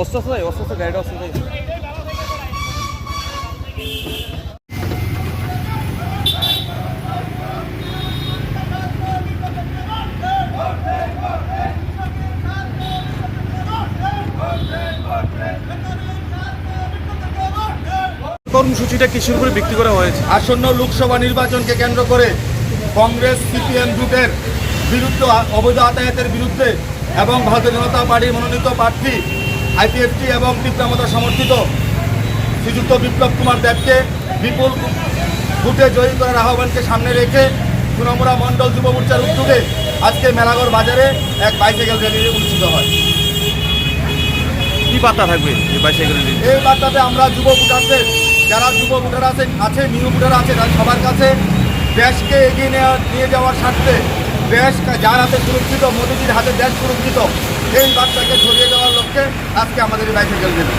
অস্ত অস্ত গাড়িটা অস্ত কর্মসূচিটা কিসের উপরে বিক্রি করা হয়েছে? আসন্ন লোকসভা নির্বাচনকে কেন্দ্র করে কংগ্রেস সিপিএম জোটের বিরুদ্ধে অবৈধ আতায়াতের বিরুদ্ধে এবং ভারতীয় জনতা পার্টির মনোনীত প্রার্থী আইপিএফটি এবং তীব্রামতা সমর্থিত শ্রীযুক্ত বিপ্লব কুমার দেবকে বিপুল ভোটে জয়ী করার আহ্বানকে সামনে রেখে সুনমুরা মণ্ডল যুব মোর্চার উদ্যোগে আজকে মেলাগড় বাজারে এক বাইসাইকেল র্যালি অনুষ্ঠিত হয়। কি বার্তা থাকবে এই বাইসাইকেল এই বার্তাতে আমরা যুব ভোটারদের যারা যুব ভোটার আছে আছে নিউ ভোটার আছে তারা সবার কাছে দেশকে এগিয়ে নেওয়া নিয়ে যাওয়ার স্বার্থে দেশ যার হাতে সুরক্ষিত, মোদীজির হাতে দেশ সুরক্ষিত, এই বার্তাকে ছড়িয়ে দেওয়ার লক্ষ্যে আজকে আমাদের এই বাইসাইকেল র্যালি